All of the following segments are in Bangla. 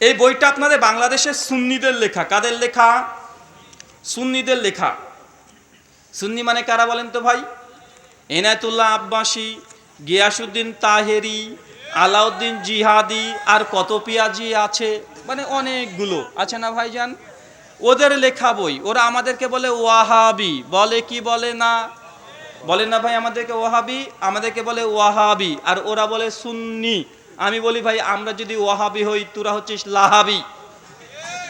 এই বইটা আপনাদের বাংলাদেশের সুন্নিদের লেখা। কাদের লেখা? সুন্নিদের লেখা। সুন্নি মানে কারা বলেন তো ভাই? এনায়তুল্লাহ আব্বাসী, গিয়াসুদ্দিন তাহেরি, আলাউদ্দিন জিহাদি আর কত পিয়াজি আছে? মানে অনেকগুলো। আছে না ভাইজান? ওদের লেখা বই। ওরা আমাদেরকে বলে ওয়াহাবি। বলে কি বলে না? বলে না ভাই আমাদেরকে ওয়াহাবি? আমাদেরকে বলে ওয়াহাবি। আর ওরা বলে সুন্নি। আমি বলি ভাই, আমরা যদি ওয়াহাবি হই, তোরা হচ্ছিস লাহাবি।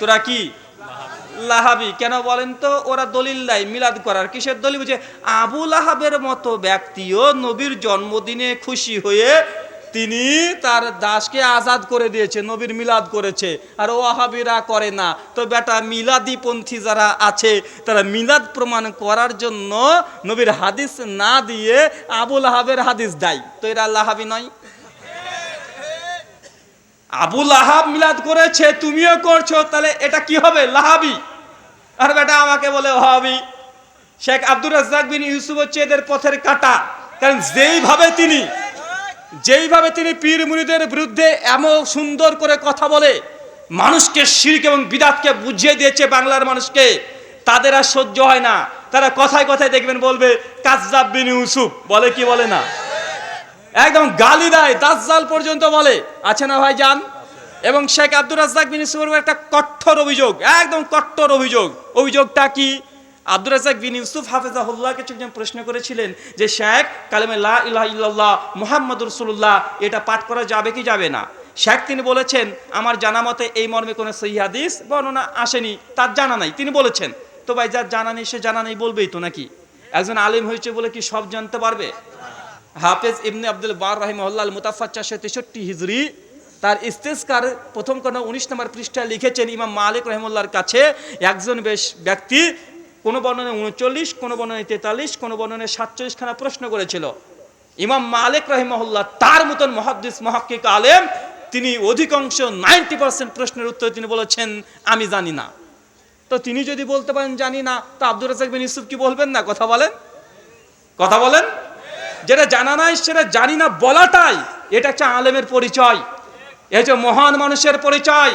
তোরা কি? লাহাবি। কেন বলেন তো, ওরা দলিল দেয়, মিলাদ করার। কিসের দলিল? বুঝে আবু লাহাবের মতো ব্যক্তিও নবীর জন্মদিনে খুশি হয়ে তিনি তার দাসকে আজাদ করে দিয়েছে, নবীর মিলাদ করেছে। আর ওয়াহাবিরা করে না। তো বেটা, মিলাদি পন্থী যারা আছে, তারা মিলাদ প্রমাণ করার জন্য নবীর হাদিস না দিয়ে আবুল লাহাবের হাদিস দেয়। তো এরা লাহাবি নয়। আবু লাহাব মিলাদ করেছে, তুমিও করছ, তাহলে এটা কি হবে? লাহাবি। আর বেটা, আমাকে বলে ওহাবি। শেখ আব্দুর রাজ্জাক বিন ইউসুফ হচ্ছে এদের পথের কাটা। কারণ যেইভাবে তিনি যেইভাবে তিনি পীর মুনিদের বিরুদ্ধে এমন সুন্দর করে কথা বলে, মানুষকে শিরিক এবং বিদাতকে বুঝিয়ে দিয়েছে বাংলার মানুষকে, তাদের আর সহ্য হয় না। তারা কথায় কথায় দেখবেন বলবে, কাজজাব বিন ইউসুফ। বলে কি বলে না? গালি দেয়, দাজ্জাল পর্যন্ত বলে। আছে না ভাই যান এবং শেখ আব্দুর রাজ্জাক বিন ইউসুফের একটা কঠোর অভিযোগ, একদম কঠোর অভিযোগ। অভিযোগটা কি? আব্দুর রাজ্জাক বিন ইউসুফ হাফেজাহুল্লাহকে একজন প্রশ্ন করেছিলেন যে, শেখ, কালেমে লা ইলাহা ইল্লাল্লাহ মুহাম্মদ রসুল্লাহ এটা পাঠ করা যাবে কি যাবে না? শেখ তিনি বলেছেন, আমার জানা মতে এই মর্মে কোনো সহি হাদিস বর্ণনা আসেনি, তার জানা নাই। তিনি বলেছেন, তো ভাই, যার জানা নেই, সে জানা নেই বলবেই তো নাকি? একজন আলিম হয়েছে বলে কি সব জানতে পারবে? হাফেজ ইবনে আব্দুল বার রাহিমহল্লাহ মুতাফা চারশো তেষট্টি হিজড়ি তার ইস্তেস্কার প্রথম কোন উনিশ নম্বর পৃষ্ঠায় লিখেছেন ইমাম মালিক রহমুল্লাহর কাছে, একজন বেশ ব্যক্তি, কোনো বর্ণনে উনচল্লিশ, কোনো বর্ণনে তেতাল্লিশ, কোনো বর্ণনে সাতচল্লিশ খানা প্রশ্ন করেছিল। ইমাম মালিক রহিমহল্লা তার মতন মহাদ্দিস, মহাক্কিক আলেম, তিনি অধিকাংশ নাইনটি পার্সেন্ট প্রশ্নের উত্তর তিনি বলেছেন, আমি জানি না। তো তিনি যদি বলতে পারেন, জানি না, তো আব্দুর রাজাক বিন ইউসুফ কি বলবেন না? কথা বলেন। কথা বলেন। যেটা জানা নাই, সেটা জানি না বলাটাই। এটা একটা আলেমের পরিচয়। এ হচ্ছে মহান মানুষের পরিচয়।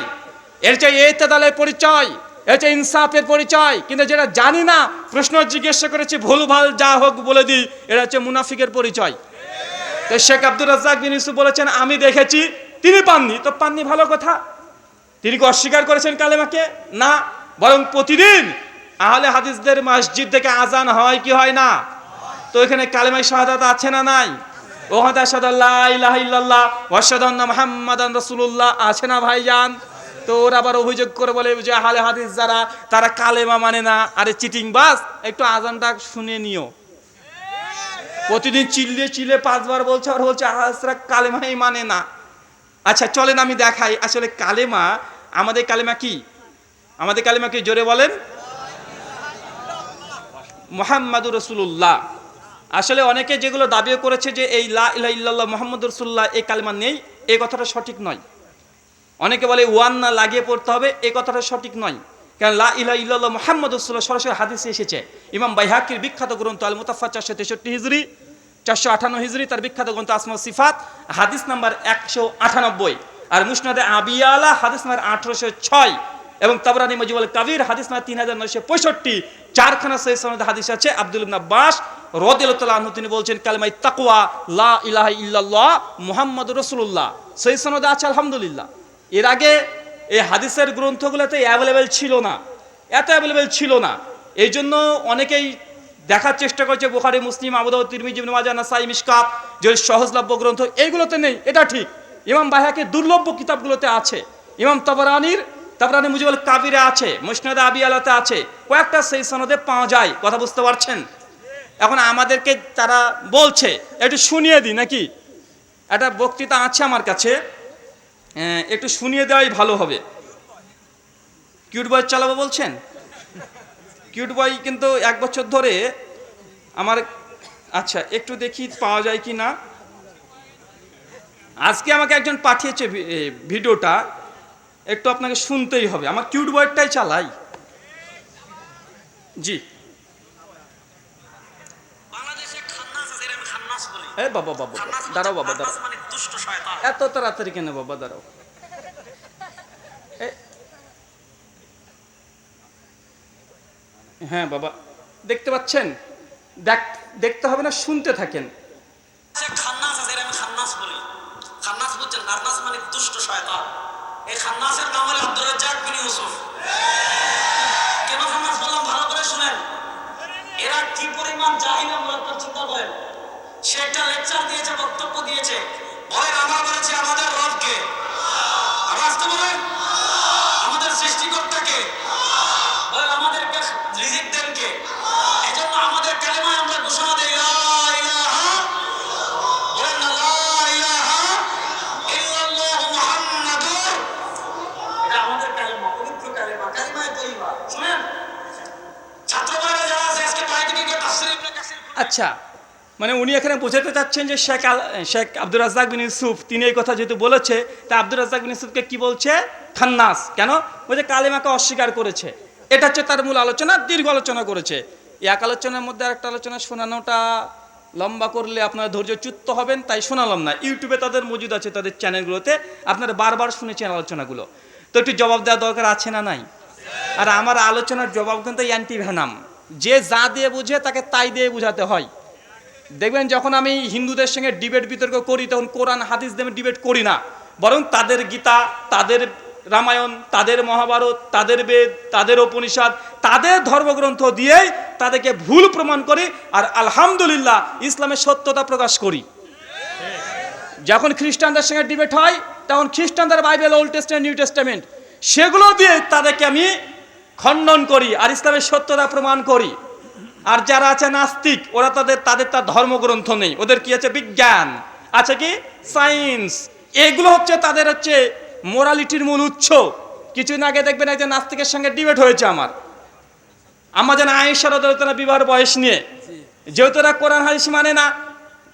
এর হচ্ছে এতেদালের পরিচয়। এ হচ্ছে ইনসাফের পরিচয়। কিন্তু যেটা জানি না, প্রশ্ন জিজ্ঞাসা করেছি, ভুলভাল যা হোক বলে দিই, এটা হচ্ছে মুনাফিকের পরিচয়। তো শেখ আব্দুর রাজ্জাক বিন ইউসুফ বলেছেন, আমি দেখেছি, তিনি পাননি। তো পাননি ভালো কথা। তিনি কি অস্বীকার করেছেন কালেমাকে? না। বরং প্রতিদিন আহলে হাদিসদের মসজিদ থেকে আজান হয় কি হয় না? তো এখানে কালেমাই শাহাদাত আছে না নাই? ওহাদা সাদাল্লাহ ইলাহা ইল্লাল্লাহ ওয়াশহাদু মুহাম্মাদান রাসূলুল্লাহ আছে না ভাইজান? তো ওরা আবার অভিযোগ করে বলে যে আহলে হাদিস যারা, তারা কালেমা মানে না। আরে চিটিং বাস, একটু আজানটা শুনে নিও। প্রতিদিন চিল্লে চিল্লে পাঁচবার বলছে, আর বলছে আহাসরা কালেমাই মানে না। আচ্ছা চলেন আমি দেখাই। আসলে কালেমা, আমাদের কালেমা কি? আমাদের কালেমা কি? জোরে বলেন। মোহাম্মদুর রসুল্লাহ আসলে অনেকে যেগুলো দাবিও করেছে যে এই লা ইলাহা ইল্লাল্লাহ মোহাম্মদ রসুল্লাহ এই কালেমা নেই এই কথাটা সঠিক নয়। অনেকে বলে ওয়ান না লাগিয়ে পড়তে হবে এই কথাটা সঠিক নয়। কারণ লা ইলাহা ইল্লাল্লাহ মোহাম্মদ রসুল্লাহ সরাসরি হাদিসে এসেছে। ইমাম বাইহাকির বিখ্যাত গ্রন্থ আল মুতাফা চারশো তেষট্টি হিজড়ি চারশো আঠান্ন হিজড়ি তার বিখ্যাত গ্রন্থ আসমা সিফাত, হাদিস নাম্বার একশো আটানব্বই। আর মুসনাদে আবিয়ালা, হাদিস নাম্বার আঠারোশো ছয়। এবং তাবরানি মজিবুল কাবির, হাদিস নাম্বার তিন হাজার নয়শো পঁয়ষট্টি। চারখানা সনদ হাদিস আছে, আব্দুল ইবনে আব্বাস আনহু তিনি বলছেন, কালেমাই তাকওয়া, লা ইলাহা ইল্লাল্লাহ মুহাম্মদ রাসূলুল্লাহ। সহি সনদে আছে, আলহামদুলিল্লাহ। এর আগে এই হাদিসের গ্রন্থগুলোতে অ্যাভেলেবেল ছিল না। এত অ্যাভেলেবেল ছিল না। এই জন্য অনেকেই দেখার চেষ্টা করছে, বুখারি, মুসলিম, আবুদাউদ, তিরমিজি মাজাহ, নাসাই, মিশকাত যে সহজলভ্য গ্রন্থ, এইগুলোতে নেই, এটা ঠিক। ইমাম বাহাকে দুর্লভ্য কিতাবগুলোতে আছে। ইমাম তাবরানির, তাবরানি মুজিবুল কাবিরে আছে, মুসনাদে আবি আলাতে আছে। কয়েকটা সেই সনদে পাওয়া যায়, কথা বুঝতে পারছেন? এখন আমাদেরকে তারা বলছে, একটু শুনিয়ে দিই নাকি? একটা বক্তৃতা আছে আমার কাছে একটু শুনিয়ে দেওয়াই ভালো হবে। কিউট বয় চালাবো বলছেন? কিউট বয় কিন্তু এক বছর ধরে আমার আচ্ছা একটু দেখি পাওয়া যায় কি না। আজকে আমাকে একজন পাঠিয়েছে ভিডিওটা, একটু আপনাকে শুনতেই হবে। আমার কিউট বয়টাই চালাই। জি। এ বাবা বাবা দাঁড়াও বাবা দাঁড়াও। এত তাড়াতাড়ি কেন বাবা দাঁড়াও। হ্যাঁ বাবা দেখতে পাচ্ছেন? দেখতে হবে না শুনতে থাকেন। শুনেন। এরা কি পরিমাণ চিন্তা করেন? সে একটা লেকচার দিয়েছে, বক্তব্য দিয়েছে। বলেন আমার বলেছে আমাদের রবকে। আসতে বলেন, আমাদের সৃষ্টিকর্তাকে, বলেন আমাদেরকে রিজিক দেন কে এজন্য আমাদের কালেমায় আমরা ঘোষণা দেই আমাদের কালেমা, পবিত্র কালেমা, কালেমায়ে তৈবা। শুনেন? ছাত্র আচ্ছা মানে উনি এখানে বোঝাতে চাচ্ছেন যে শেখ আল শেখ আব্দুর রাজ্জাক বিন ইউসুফ, তিনি এই কথা যেহেতু বলেছে, তা আব্দুর রাজ্জাক বিন ইউসুফকে কি বলছে? খান্নাস। কেন? ওই যে কালেমাকে অস্বীকার করেছে। এটা হচ্ছে তার মূল আলোচনা, দীর্ঘ আলোচনা করেছে। এক আলোচনার মধ্যে আরেকটা আলোচনা শোনানোটা লম্বা করলে আপনারা ধৈর্যচ্যুত হবেন, তাই শোনালাম না। ইউটিউবে তাদের মজুদ আছে তাদের চ্যানেলগুলোতে, আপনারা বারবার শুনেছেন আলোচনাগুলো। তো একটু জবাব দেওয়া দরকার আছে না নাই? আর আমার আলোচনার জবাব কিন্তু অ্যান্টি ভ্যানাম যে যা দিয়ে বুঝে তাকে তাই দিয়ে বুঝাতে হয়। দেখবেন যখন আমি হিন্দুদের সঙ্গে ডিবেট বিতর্ক করি, তখন কোরআন, হাদিস দিয়ে ডিবেট করি না। বরং তাদের গীতা, তাদের রামায়ণ, তাদের মহাভারত, তাদের বেদ, তাদের উপনিষদ, তাদের ধর্মগ্রন্থ দিয়েই তাদেরকে ভুল প্রমাণ করি আর আলহামদুলিল্লাহ ইসলামের সত্যতা প্রকাশ করি। যখন খ্রিস্টানদের সঙ্গে ডিবেট হয়, তখন খ্রিস্টানদের Bible Old Testament New Testament সেগুলো দিয়ে তাদেরকে আমি খণ্ডন করি আর ইসলামের সত্যতা প্রমাণ করি। আর যারা আছে নাস্তিক, ওরা তাদের তাদের তার ধর্মগ্রন্থ নেই। ওদের কি আছে? বিজ্ঞান। আছে কি? সায়েন্স। এগুলো হচ্ছে তাদের হচ্ছে মোরালিটির মূল উৎস। কিছুদিন আগে দেখবেন একজন নাস্তিকের সঙ্গে ডিবেট হয়েছে আমার। আমার যেন আয়েশার তারা বিবাহের বয়স নিয়ে। যেহেতু ওরা কোরআন, হাদিস মানে না,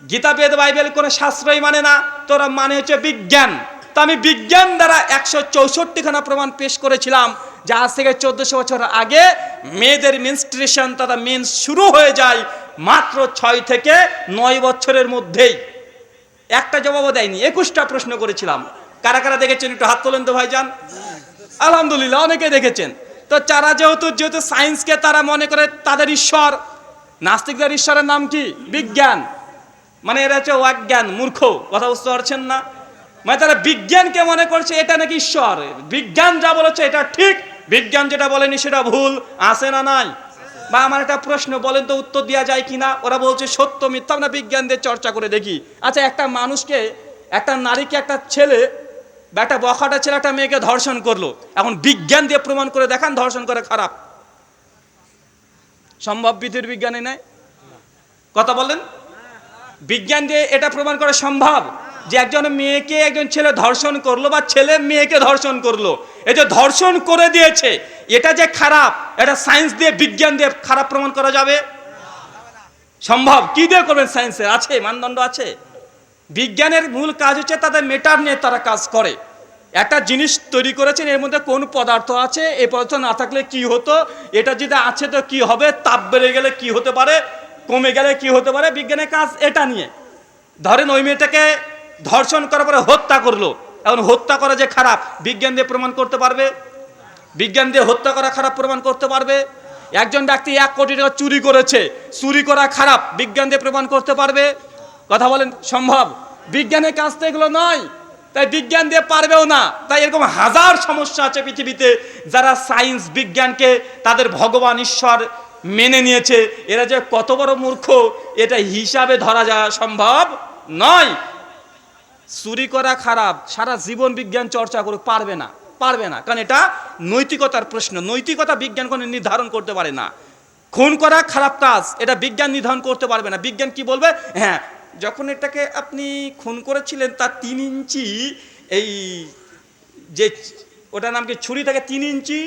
গীতা, বেদ, বাইবেল কোনো শাস্ত্রই মানে না তোরা মানে হচ্ছে বিজ্ঞান। তা আমি বিজ্ঞান দ্বারা একশো চৌষট্টিখানা প্রমাণ পেশ করেছিলাম। যে আজ থেকে চোদ্দশো বছর আগে মেয়েদের মেনস্ট্রেশন তথা মেন্স শুরু হয়ে যায় মাত্র ছয় থেকে নয় বছরের মধ্যেই। একটা জবাবও দেয়নি, একুশটা প্রশ্ন করেছিলাম। কারা কারা দেখেছেন? একটু হাত তোলেন তো ভাইজান। আলহামদুলিল্লাহ, অনেকে দেখেছেন। তো যারা যেহেতু যেহেতু সায়েন্সকে তারা মনে করে তাদের ঈশ্বর, নাস্তিকদের ঈশ্বরের নাম কি? বিজ্ঞান। মানে এরা হচ্ছে অজ্ঞান, মূর্খ, কথা বুঝতে পারছেন না? মানে তারা বিজ্ঞানকে মনে করছে এটা নাকি ঈশ্বর? বিজ্ঞান যা বলেছে এটা ঠিক। বিজ্ঞান যেটা বলেনি সেটা ভুল। আছে না নাই? বা আমার একটা প্রশ্ন, বলেন তো উত্তর দেওয়া যায় কিনা? ওরা বলছে সত্য মিথ্যা। আমরা বিজ্ঞান দিয়ে চর্চা করে দেখি। আচ্ছা একটা মানুষকে, একটা নারীকে, একটা ছেলে বা একটা বখাটা ছেলে, একটা মেয়েকে ধর্ষণ করল। এখন বিজ্ঞান দিয়ে প্রমাণ করে দেখান, ধর্ষণ করে খারাপ। সম্ভব বিধির বিজ্ঞানে নেই? কথা বলেন বিজ্ঞান দিয়ে এটা প্রমাণ করা সম্ভব? যে একজন মেয়েকে একজন ছেলে ধর্ষণ করল বা ছেলে মেয়েকে ধর্ষণ করল, এই যে ধর্ষণ করে দিয়েছে, এটা যে খারাপ, এটা সায়েন্স দিয়ে, বিজ্ঞান দিয়ে খারাপ প্রমাণ করা যাবে? সম্ভব। কি দিয়ে করবেন সায়েন্সে আছে, মানদণ্ড আছে। বিজ্ঞানের মূল কাজ হচ্ছে তাদের মেটার নিয়ে তারা কাজ করে। একটা জিনিস তৈরি করেছেন, এর মধ্যে কোন পদার্থ আছে, এই পদার্থ না থাকলে কি হতো, এটা যদি আছে তো কি হবে, তাপ বেড়ে গেলে কি হতে পারে, কমে গেলে কি হতে পারে, বিজ্ঞানের কাজ এটা নিয়ে। ধরেন ওই মেয়েটাকে ধর্ষণ করার পরে হত্যা করল। এখন হত্যা করা যে খারাপ, বিজ্ঞান দিয়ে প্রমাণ করতে পারবে? বিজ্ঞান দিয়ে হত্যা করা খারাপ প্রমাণ করতে পারবে? একজন ব্যক্তি এক কোটি টাকা চুরি করেছে, চুরি করা খারাপ, বিজ্ঞান দিয়ে প্রমাণ করতে পারবে? কথা বলেন, সম্ভব? বিজ্ঞানের কাজ তো এগুলো নয়। তাই বিজ্ঞান দিয়ে পারবেও না। তাই এরকম হাজার সমস্যা আছে পৃথিবীতে যারা সায়েন্স, বিজ্ঞানকে তাদের ভগবান, ঈশ্বর মেনে নিয়েছে। এরা যে কত বড় মূর্খ, এটা হিসাবে ধরা যাওয়া সম্ভব নয়। চুরি করা খারাপ, সারা জীবন বিজ্ঞান চর্চা করুক, পারবে না পারবে না। কারণ এটা নৈতিকতার প্রশ্ন, নৈতিকতা বিজ্ঞান কোনো নির্ধারণ করতে পারে না। খুন করা খারাপ কাজ, এটা বিজ্ঞান নির্ধারণ করতে পারবে না। বিজ্ঞান কি বলবে? হ্যাঁ যখন এটাকে আপনি খুন করেছিলেন তার তিন ইঞ্চি, এই যে ওটার নাম কি, ছুরি থেকে তিন ইঞ্চি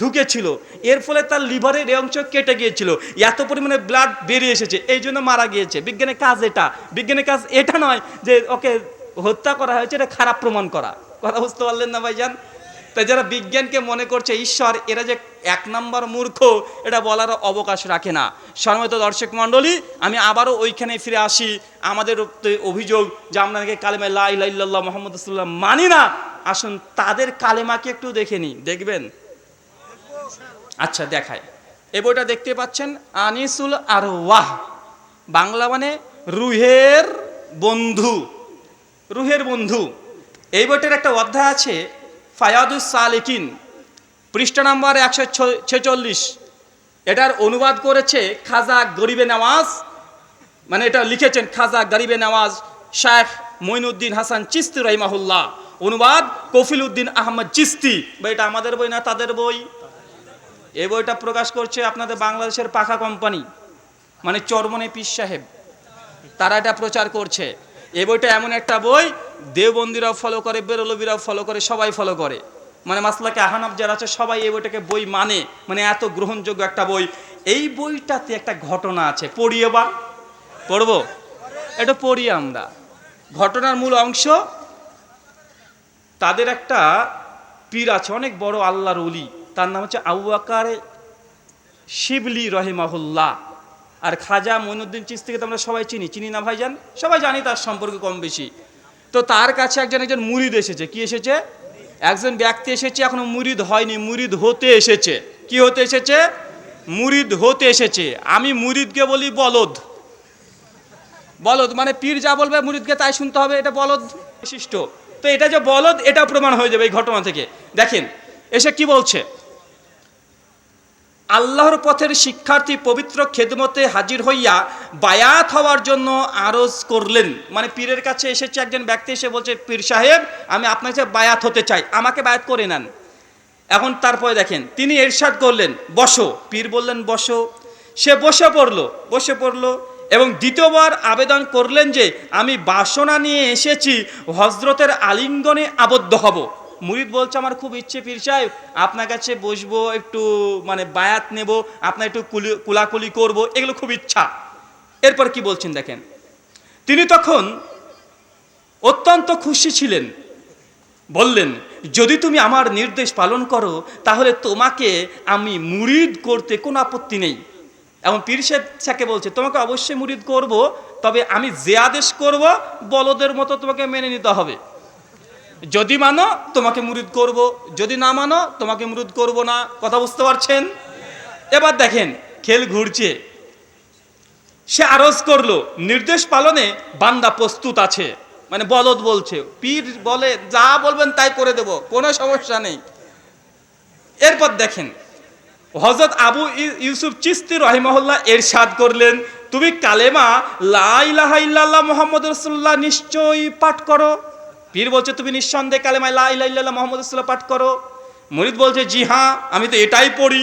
ঢুকেছিল, এর ফলে তার লিভারের এই অংশ কেটে গিয়েছিল। এত পরিমাণে ব্লাড বেরিয়ে এসেছে, এই জন্য মারা গিয়েছে। বিজ্ঞানের কাজ এটা, বিজ্ঞানের কাজ এটা নয় যে, ওকে হত্যা করা হয়েছে, এটা খারাপ প্রমাণ করা। কথা বুঝতে পারলেন না ভাইজান? তাই যারা বিজ্ঞানকে মনে করছে, ঈশ্বর, এরা যে এক নম্বর মূর্খ, এটা বলার অবকাশ রাখে না। সম্মানিত দর্শক মণ্ডলী, আমি আবারও ওইখানে ফিরে আসি। আমাদের অভিযোগ যে আমরা নাকি কালেমা লা ইলাহা ইল্লাল্লাহ মোহাম্মদ রাসূলুল্লাহ মানি না। আসুন, তাদের কালেমাকে একটু দেখে নিই। দেখবেন? আচ্ছা দেখায় এই বইটা দেখতে পাচ্ছেন, আনিসুল আর ওয়াহ বাংলা মানে রুহের বন্ধু। রুহের বন্ধু। এই বইটার একটা অধ্যায় আছে, ফায়াদুস সালিকিন, পৃষ্ঠা নাম্বার একশো ছেচল্লিশ। এটার অনুবাদ করেছে খাজা গরিবে নওয়াজ মানে এটা লিখেছেন খাজা গরিবে নওয়াজ শায়েখ মঈনুদ্দিন হাসান চিস্তি রহিমাহুল্লাহ। অনুবাদ কফিল উদ্দিন আহমদ চিস্তি। এটা আমাদের বই না তাদের বই? এই বইটা প্রকাশ করছে আপনাদের বাংলাদেশের পাখা কোম্পানি মানে চরমনে পীর সাহেব। তারা এটা প্রচার করছে। এই বইটা এমন একটা বই, দেওবন্দিরাও ফলো করে বেরলবিরাও ফলো করে, সবাই ফলো করে। মানে মাসলাকে আহানাব যারা আছে, সবাই এই বইটাকে বই মানে মানে এত গ্রহণযোগ্য একটা বই। এই বইটাতে একটা ঘটনা আছে পড়িয়ে বা পড়ব? এটা পড়ি আমরা। ঘটনার মূল অংশ, তাদের একটা পীর আছে, অনেক বড় আল্লাহর অলি তার নাম হচ্ছে আবু আকার শিবলি রহিমাহুল্লাহ। আর খাজা মইনুদ্দিন চিস্তিকে তো আমরা সবাই চিনি। চিনি না ভাইজান? সবাই জানি তার সম্পর্কে কম বেশি। তো তার কাছে একজন একজন মুরিদ এসেছে। কি এসেছে? একজন ব্যক্তি এসেছে, এখনও মুরিদ হয়নি। মুরিদ হতে এসেছে। কি হতে এসেছে? মুরিদ হতে এসেছে। আমি মুরিদকে বলি বলদ। বলদ মানে পীর যা বলবে মুরিদকে তাই শুনতে হবে, এটা বলদ বিশিষ্ট। তো এটা যে বলদ, এটা প্রমাণ হয়ে যাবে এই ঘটনা থেকে। দেখেন, এসে কি বলছে? আল্লাহর পথের শিক্ষার্থী পবিত্র খেদমতে হাজির হইয়া বায়াত হওয়ার জন্য আরজ করলেন। মানে পীরের কাছে এসেছে একজন ব্যক্তি এসে বলছে, পীর সাহেব, আমি আপনার কাছে বায়াত হতে চাই। আমাকে বায়াত করে নেন। এখন তারপরে দেখেন, তিনি এরশাদ করলেন, বসো। পীর বললেন, বসো। সে বসে পড়ল বসে পড়ল এবং দ্বিতীয়বার আবেদন করলেন যে, আমি বাসনা নিয়ে এসেছি হজরতের আলিঙ্গনে আবদ্ধ হব। মুরিদ বলছে, আমার খুব ইচ্ছে পীর সাহেব, আপনার কাছে বসবো, একটু মানে বায়াত নেব, আপনার একটু কুলি, কুলাকুলি করব, এগুলো খুব ইচ্ছা। এরপর কি বলছেন দেখেন, তিনি তখন অত্যন্ত খুশি ছিলেন। বললেন, যদি তুমি আমার নির্দেশ পালন করো, তাহলে তোমাকে আমি মুরিদ করতে কোনো আপত্তি নেই। এবং পীর সাকে বলছে, তোমাকে অবশ্যই মুরিদ করব, তবে আমি যে আদেশ করব, বলদের মতো তোমাকে মেনে নিতে হবে। যদি মানো, তোমাকে মুরিদ করব। যদি না মানো, তোমাকে মুরিদ করব না। কথা বুঝতে পারছেন? এবার দেখেন, খেল ঘুরছে। সে আরজ করল, নির্দেশ পালনে বান্দা প্রস্তুত আছে। মানে বলদ বলছে, পীর বলে, যা বলবেন তাই করে দেব, কোনো সমস্যা নেই। এরপর দেখেন হজরত আবু ইউসুফ চিস্তি রহিমহল্লা এরশাদ করলেন, তুমি কালেমা লা ইলাহা ইল্লাল্লাহ মোহাম্মদ রসুল্লাহ নিশ্চয়ই পাঠ করো। পীর বলছে, তুমি নিঃসন্দেহে কালেমা লা ইলাহা ইল্লাল্লাহ মোহাম্মদ রসুল্লাহ পাঠ করো। মরিদ বলছে, জি হ্যাঁ আমি তো এটাই পড়ি।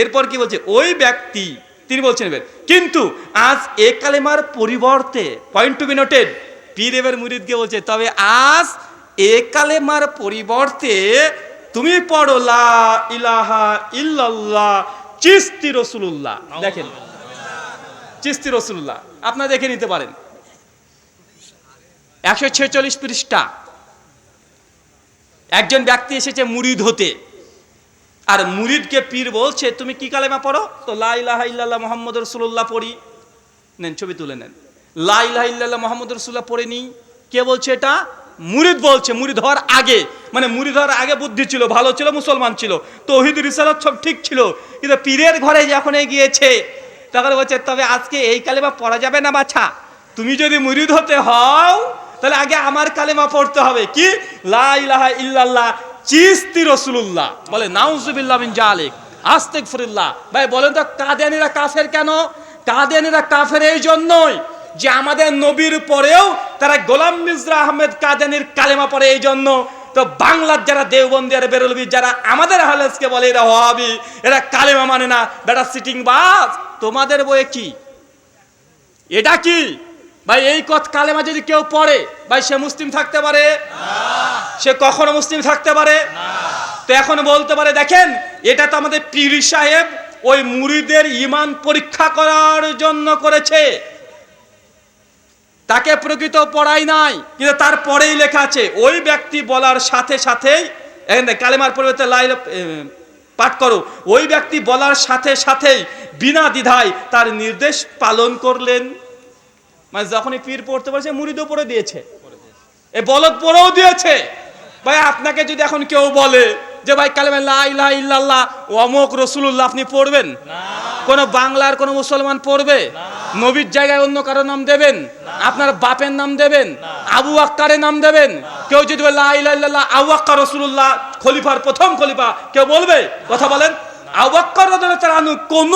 এরপর কি বলছে, ওই ব্যক্তি, তিনি বলছেন এবার, কিন্তু আজ এ কালেমার পরিবর্তে পয়েন্ট টু বি নোটেড পীর এবার মুরিদকে বলছে, তবে আজ এ কালেমার পরিবর্তে তুমি পড়ো লা ইলাহা ইল্লাল্লাহ চিস্তি রসুল্লাহ দেখেন, চিস্তি রসুল্লাহ আপনারা দেখে নিতে পারেন। একশো ছেচল্লিশ পৃষ্ঠা। একজন ব্যক্তি এসেছে মুরিদ হতে। আর মুরিদকে পীর বলছে, তুমি কি কালেমা পড়ো? তো লা ইলাহা ইল্লাল্লাহ মোহাম্মদ রসুল্লাহ পড়ি। নেন, ছবি তুলে নেন। লা ইলাহা ইল্লাল্লাহ মোহাম্মদ রসুল্লাহ পড়ে নি। কে বলছে এটা? মুরিদ বলছে, মুরিদ হওয়ার আগে। মানে মুরিদ হওয়ার আগে বুদ্ধি ছিল, ভালো ছিল, মুসলমান ছিল। তৌহিদ, রিসালাত সব ঠিক ছিল। কিন্তু পীরের ঘরে যখন গিয়েছে, তখন বলছে, তবে আজকে এই কালেমা পড়া যাবে না বাছা? তুমি যদি মুরিদ হতে হও তাহলে আগে আমার কালেমা পড়তে হবে। কি? লা ইলাহা ইল্লাল্লাহ, চিস্তি রসুল্লাহ বলে, নাউজুবিল্লাহ মিন জালিক, আস্তেগফিরুল্লাহ। ভাই, বলেন তো কাদিয়ানিরা কাফের কেন? কাদিয়ানিরা কাফের এই জন্যই যে আমাদের নবীর পরেও তারা গোলাম মিজরা আহমেদ কাদিয়ানির কালেমা পড়ে এই জন্য। তো বাংলার যারা দেওবন্দি আর বেরলবি, যারা আমাদের হালেসকে বলে, এরা হবি এরা কালেমা মানে না। বেটা সিটিং বাস, তোমাদের বইয়ে কি? এটা কি? ভাই এই কথ কালেমা যদি কেউ পড়ে ভাই সে মুসলিম থাকতে পারে? সে কখনো মুসলিম থাকতে পারে? তো এখন বলতে পারে দেখেন এটা তো আমাদের পীর সাহেব ওই মুরিদের ইমান পরীক্ষা করার জন্য করেছে। তাকে প্রকৃত পড়াই নাই কিন্তু তারপরেই লেখা আছে ওই ব্যক্তি বলার সাথে সাথেই এখানে কালেমার পরিবর্তে লাইল পাঠ করো ওই ব্যক্তি বলার সাথে সাথেই বিনা দ্বিধায় তার নির্দেশ পালন করলেন। মানে যখনই পীর পড়তে পারছে মুড়িদও পড়ে দিয়েছে। এ বলদ পড়েও দিয়েছে। ভাই, আপনাকে যদি এখন কেউ বলে যে, ভাই, কালেমা লা ইলাহা ইল্লাল্লাহ অমুক রসুলুল্লাহ, আপনি পড়বেন? কোন বাংলার, কোন মুসলমান পড়বে? নবীর জায়গায় অন্য কারও নাম দেবেন? আপনার বাপের নাম দেবেন? আবু আক্কারের নাম দেবেন? কেউ যদি বলে, লা ইলাহা ইল্লাল্লাহ, আবু আক্কার রসুলুল্লাহ, খলিফার প্রথম খলিফা, কেউ বলবে? কথা বলেন। আবু আক্কার আনহু কোন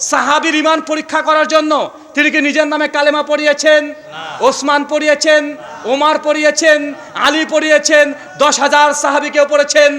সাহাবীর ইমান পরীক্ষা করার জন্য তিনি কি নিজের নামে কালেমা পড়িয়েছেন? ওসমান পড়িয়েছেন ওমার পড়িয়েছেন আলী পড়িয়েছেন দশ হাজার সাহাবিকেও পড়েছেন?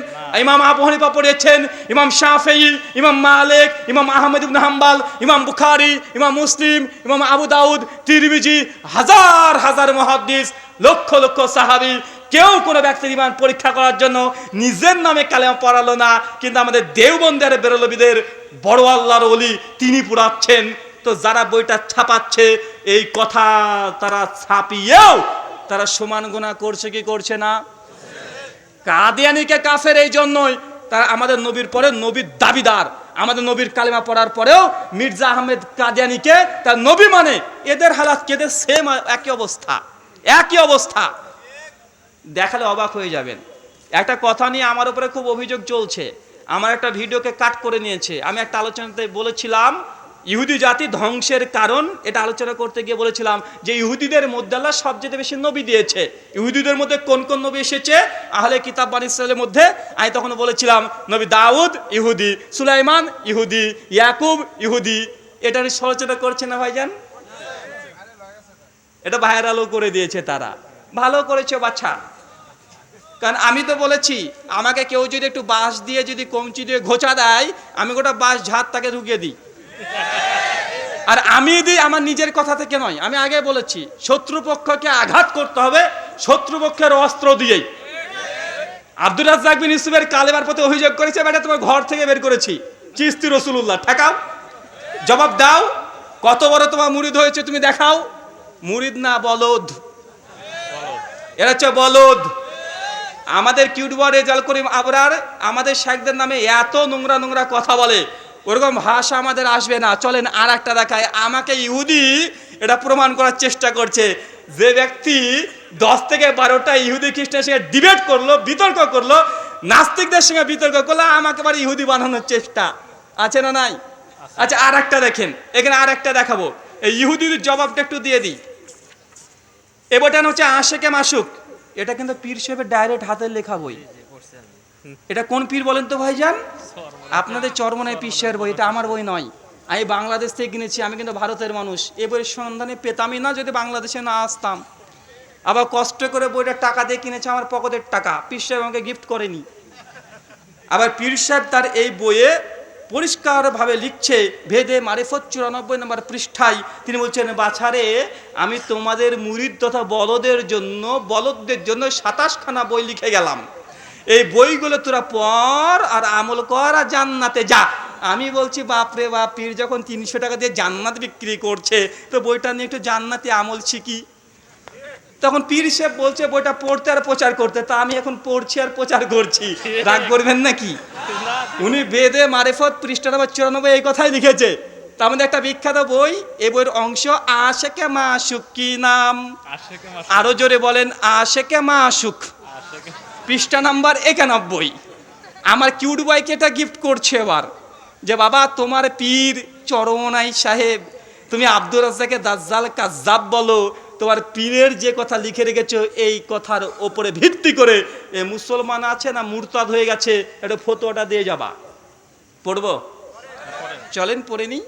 ইমাম আবু হানিফা পড়িয়েছেন ইমাম শাফেই ইমাম মালিক ইমাম আহমেদ ইবনে হাম্বাল ইমাম বুখারি ইমাম মুসলিম ইমাম আবু দাউদ তিরমিজি হাজার হাজার মহাদ্দিস লক্ষ লক্ষ সাহাবি কেউ কোনো ব্যক্তির ইমান পরীক্ষা করার জন্য নিজের নামে কালেমা পড়ালো না, কিন্তু আমাদের দেওবন্দের বেরলবিদের বড় আল্লাহর অলি তিনি পুরাচ্ছেন। তো যারা বইটা ছাপাচ্ছে, এই কথা তারা ছাপিয়েও তারা সমান গুণা করছে কি করছে না? কাদিয়ানিকে কাফের এই জন্যই তারা আমাদের নবীর পরে নবীর দাবিদার, আমাদের নবীর কালিমা পড়ার পরেও মির্জা আহমেদ কাদিয়ানিকে তার নবী মানে। এদের হালাত কেদের সেম একই অবস্থা একই অবস্থা। দেখালে অবাক হয়ে যাবেন। একটা কথা নিয়ে আমার উপরে খুব অভিযোগ চলছে। আমার একটা ভিডিওকে কাট করে নিয়েছে। আমি একটা আলোচনাতে বলেছিলাম, ইহুদি জাতি ধ্বংসের কারণ। এটা আলোচনা করতে গিয়ে বলেছিলাম যে, ইহুদিদের মধ্যে আল্লাহ সবচেয়ে বেশি নবী দিয়েছে। ইহুদিদের মধ্যে কোন কোন নবী এসেছে? আহলে কিতাব বান মধ্যে আমি তখন বলেছিলাম, নবী দাউদ ইহুদি, সুলাইমান ইহুদি, ইয়াকুব ইহুদি। এটা সমালোচনা করছে না ভাইজান? এটা ভাইরালও করে দিয়েছে তারা। ভালো করেছে বাচ্চা। কারণ আমি তো বলেছি, আমাকে কেউ যদি একটু বাঁশ দিয়ে, যদি কমচি দিয়ে ঘোচা দেয়, আমি গোটা বাঁশ ঝাড় তাকে ঢুকিয়ে দিই। আর আমি দিই আমার নিজের কথা থেকে নয়। আমি আগে বলেছি, শত্রুপক্ষকে আঘাত করতে হবে, শত্রুপক্ষের অস্ত্র দিয়েই। আব্দুল রাজ্জাক বিন ইউসুফের কালেবার প্রতি অভিযোগ করেছে, বেটা, তোমার ঘর থেকে বের করেছি। চিস্তি রসুল্লাহ ঠেকাও। জবাব দাও, কত বড় তোমার মুরিদ হয়েছে তুমি দেখাও। মুরিদ না, বলদ। এরা হচ্ছে বলদ। আমাদের কিউটবর রেজাল করিম আবরার আমাদের শেখদের নামে এত নোংরা নোংরা কথা বলে ওরকম ভাষা আমাদের আসবে না। চলেন আর একটা দেখায় আমাকে ইহুদি এটা প্রমাণ করার চেষ্টা করছে। যে ব্যক্তি দশ থেকে বারোটা ইহুদি খ্রিস্টানের সঙ্গে ডিবেট করল বিতর্ক করল নাস্তিকদের সঙ্গে বিতর্ক করল আমাকে আবার ইহুদি বানানোর চেষ্টা। আছে না নাই? আচ্ছা আর একটা দেখেন। এখানে আর একটা দেখাবো। এই ইহুদিদের জবাবটা একটু দিয়ে দিই। এ বইটা হচ্ছে আশেকে মাসুক এটা কিন্তু পীর সাহেবের ডাইরেক্ট হাতের লেখা বই। এটা কোন পীর বলেন তো ভাইজান? আপনাদের চরমনায় পীর সাহেবের বই, এটা আমার বই নয়। আমি বাংলাদেশ থেকে কিনেছি, আমি কিন্তু ভারতের মানুষ। এ বইয়ের সন্ধানে পেতামই না, যদি বাংলাদেশে না আসতাম। আবার কষ্ট করে বইটা টাকা দিয়ে কিনেছে আমার পকেটের টাকা। পীর সাহেব আমাকে গিফট করেনি। আবার পীর সাহেব তার এই বইয়ে পরিষ্কারভাবে লিখছে, ভেদে মারিফত চুরানব্বই নম্বর পৃষ্ঠায় তিনি বলছেন, বাছারে, আমি তোমাদের মুরিদ তথা বলদের জন্য, বলদদের জন্য সাতাশখানা বই লিখে গেলাম। এই বইগুলো তোরা পড় আর আমল কর আর জান্নাতে যা। আমি বলছি, বাপরে বাপ, পীর যখন তিনশো টাকা দিয়ে জান্নাত বিক্রি করছে, তো বইটা নিয়ে একটু জান্নাতে আমল শিখি। তখন পীর সাহেব বলছে বইটা পড়তে আর প্রচার করতে। তা আমি এখন পড়ছি আর প্রচার করছি। রাগ করবেন নাকি? উনি বেদে মারেফত পৃষ্ঠা নম্বর চুরানব্বই এই কথাই লিখেছে। তার মধ্যে একটা বিখ্যাত বই এ বইয়ের অংশ আশেকে মা সুখ কি নাম? আরও জোরে বলেন আশেকে মা সুখ পৃষ্ঠা নাম্বার একানব্বই। আমার কিউট বয়কে এটা গিফট করছে এবার। যে বাবা তোমার পীর চরমনাই সাহেব তুমি আব্দুর রাজ্জাকে দাজ্জাল কাজ্জাব বলো তোমার পীরের যে কথা লিখে রেখেছো, এই কথার ওপরে ভিত্তি করে এ মুসলমান আছে না মুরতাদ হয়ে গেছে এটা ফতোয়াটা দিয়ে যাবা। পড়ব? চলেন, পড়ে নিই।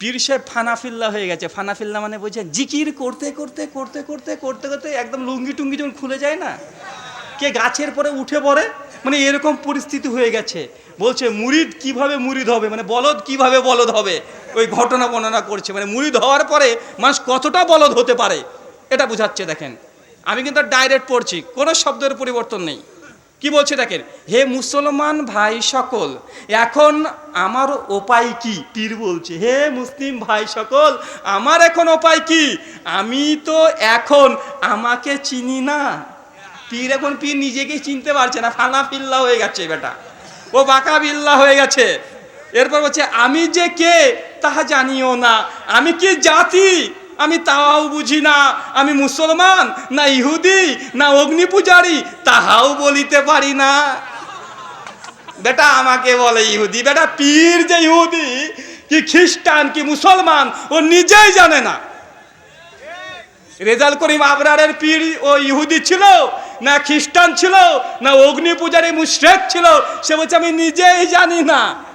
পীর সাহেব ফানাফিল্লা হয়ে গেছে। ফানাফিল্লা মানে বলছেন জিকির করতে করতে করতে করতে করতে করতে একদম লুঙ্গি টুঙ্গি যখন খুলে যায় না, কে গাছের পরে উঠে পড়ে মানে এরকম পরিস্থিতি হয়ে গেছে। বলছে, মুরিদ কীভাবে মুরিদ হবে? মানে বলদ কীভাবে বলদ হবে? ওই ঘটনা বর্ণনা করছে। মানে মুড়ি হওয়ার পরে মানুষ কতটা বলদ হতে পারে, এটা বুঝাচ্ছে দেখেন। আমি কিন্তু ডাইরেক্ট পড়ছি, কোনো শব্দের পরিবর্তন নেই। কি বলছে দেখেন? হে মুসলমান ভাই সকল, এখন আমার উপায় কি? পীর বলছে, হে মুসলিম ভাই সকল, আমার এখন উপায় কি? আমি তো এখন আমাকে চিনি না। পীর এখন পীর নিজেকেই চিনতে পারছে না, ফানা ফিল্লা হয়ে গেছে বেটা। ও বাঁকা বিল্লা হয়ে গেছে। এরপর বলছে, আমি যে কে তাহা জানিও না। আমি কি জাতি? আমি তাহাও বুঝি না। আমি মুসলমান না ইহুদি না অগ্নি পূজারি তাহাও বলিতে পারি না। বেটা, আমাকে বলে ইহুদি। বেটা, পীর যে ইহুদি, কি খ্রিস্টান, কি মুসলমান, ও নিজেই জানে না। রেজাল করিম আবরারের পীর ও ইহুদি ছিল, না খ্রিস্টান ছিল, না অগ্নি পূজারী মুশরেক ছিল। সে বলছে, আমি নিজেই জানি না।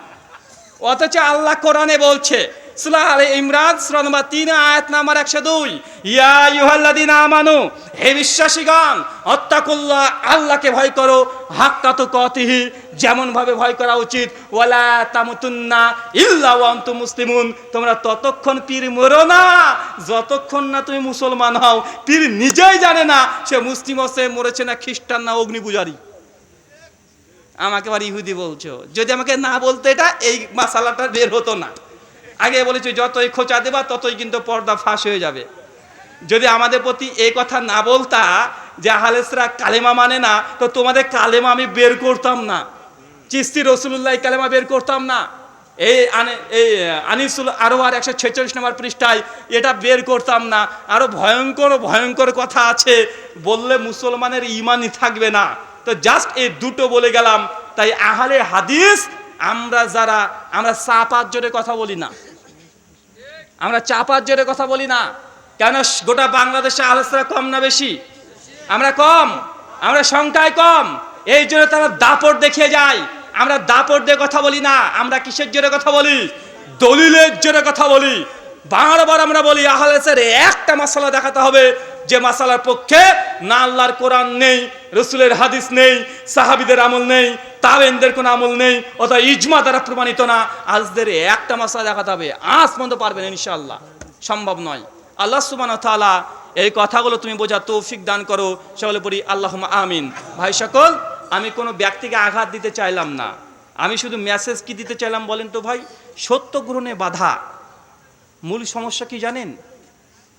অথচ আল্লাহ কোরআনে বলছে, সুরা আলে ইমরান, সুরা তিন, আয়াত নাম্বার একশো দুই। ইয়া ইউহাল্লাদিন আমানু, হে বিশ্বাসীগণ, অত্তাকুল্লাহ, আল্লাহকে ভয় করো, হাক্কা তো কতিহি যেমন ভাবে ভয় করা উচিত, ওয়ালা তামুতুন্না ইল্লা ওয়ান্তু মুসলিমুন। তোমরা ততক্ষণ পীর মরো না, যতক্ষণ না তুমি মুসলমান হও, পীর নিজেই জানে না, সে মুসলিম হচ্ছে মরেছে না খ্রিস্টান না অগ্নি পূজারী আমাকে আবার ইহুদি বলছো। যদি আমাকে না বলতে এটা, এই মাসালাটা বের হতো না। আগে বলেছি, যতই খোঁচা দেবা, ততই কিন্তু পর্দা ফাঁস হয়ে যাবে। যদি আমাদের প্রতি এই কথা না বলতা, যে আহালেসরা কালেমা মানে না, তো তোমাদের কালেমা আমি বের করতাম না। চিস্তি রসুল্লাহ কালেমা বের করতাম না। এই এই আনিসুল আরও আর একশো ছেচল্লিশ নম্বর পৃষ্ঠায় এটা বের করতাম না। আরও ভয়ঙ্কর ভয়ঙ্কর কথা আছে। বললে মুসলমানের ইমানই থাকবে না। তো জাস্ট এই দুটো বলে গেলাম। তাই আহালে হাদিস, আমরা যারা, আমরা চাপার জোরে কথা বলি না। আমরা চাপার জোরে কথা বলি না। কেন গোটা বাংলাদেশে আলোচনা কম না বেশি? আমরা কম। আমরা সংখ্যায় কম। এই জন্য তারা দাপট দেখিয়ে যায় আমরা দাপট দিয়ে কথা বলি না। আমরা কিসের জোরে কথা বলি? দলিলের জোরে কথা বলি। বারবার আমরা বলি আহলেসের একটা মশলা দেখাতে হবে, যে মাসালার পক্ষে না আল্লাহর কোরআন নেই, রসুলের হাদিস নেই, সাহাবিদের আমল নেই তাবেনদের কোনো আমল নেই, অথবা ইজমা দ্বারা প্রমাণিত না। আজদের একটা মশলা দেখাতে হবে আজ পর্যন্ত পারবেন ইনশাআল্লাহ, সম্ভব নয়। আল্লাহ সুবান তাআলা এই কথাগুলো তুমি বোঝা তৌফিক দান করো, সকলে বলি আল্লাহ আমিন। ভাই সকল, আমি কোনো ব্যক্তিকে আঘাত দিতে চাইলাম না। আমি শুধু মেসেজ কি দিতে চাইলাম বলেন তো ভাই? সত্য গ্রহণে বাধা। মূল সমস্যা কি জানেন?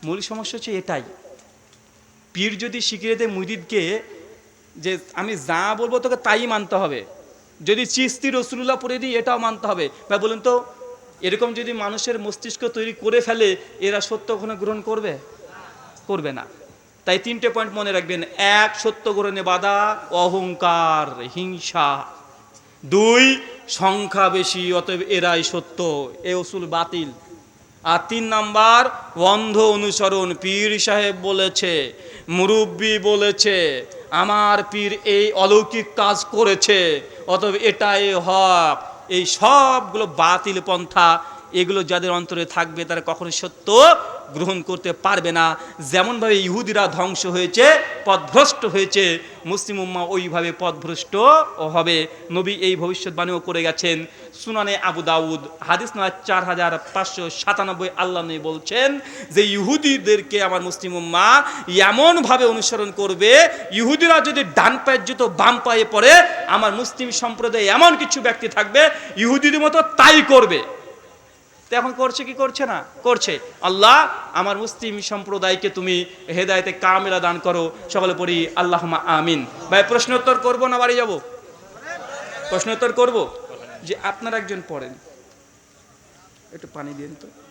মূল সমস্যা হচ্ছে এটাই। পীর যদি শিখিয়ে দেয় মুরিদকে যে আমি যা বলব তোকে তাই মানতে হবে। যদি চিস্তি রসুল্লাহ পড়ে দিই, এটাও মানতে হবে। ভাই বলুন তো, এরকম যদি মানুষের মস্তিষ্ক তৈরি করে ফেলে, এরা সত্য ওখানে গ্রহণ করবে? করবে না। তাই তিনটে পয়েন্ট মনে রাখবেন। এক, সত্য গ্রহণে বাধা, অহংকার, হিংসা। দুই, সংখ্যা বেশি, অতএব এরাই সত্য। এ অসুল বাতিল। আর তিন নাম্বার, অন্ধ অনুসরণ, পীর সাহেব বলেছে, মুরব্বী বলেছে, আমার পীর এই অলৌকিক কাজ করেছে, অতএব এটাই হক। এই সবগুলো বাতিল পন্থা, এগুলো যাদের অন্তরে থাকবে, তারা কখনো সত্য গ্রহণ করতে পারবে না। যেমনভাবে ইহুদিরা ধ্বংস হয়েছে পথভ্রষ্ট হয়েছে। মুসলিম উম্মা ওইভাবে পথভ্রষ্ট হবে। নবী এই ভবিষ্যৎবাণীও করে গেছেন। সুনানে আবু দাউদ, হাদিস নয়, চার হাজার পাঁচশো সাতানব্বই আল্লাহ নবী বলছেন যে, ইহুদিদেরকে আমার মুসলিম উম্মা এমনভাবে অনুসরণ করবে, ইহুদিরা যদি ডান পায়ের জুতো বাম পায়ে পড়ে আমার মুসলিম সম্প্রদায়ে এমন কিছু ব্যক্তি থাকবে, ইহুদিদের মতো তাই করবে। তো এখন করছে কি করছে না? করছে। আল্লাহ, আমার মুসলিম সম্প্রদায়কে তুমি হেদায়তে কামেলা দান করো। সকলে পড়ি আল্লাহ আমিন। ভাই প্রশ্নোত্তর করব না বাড়ি যাব? প্রশ্নোত্তর করব? যে আপনারা একজন পড়েন। একটু পানি দিন তো।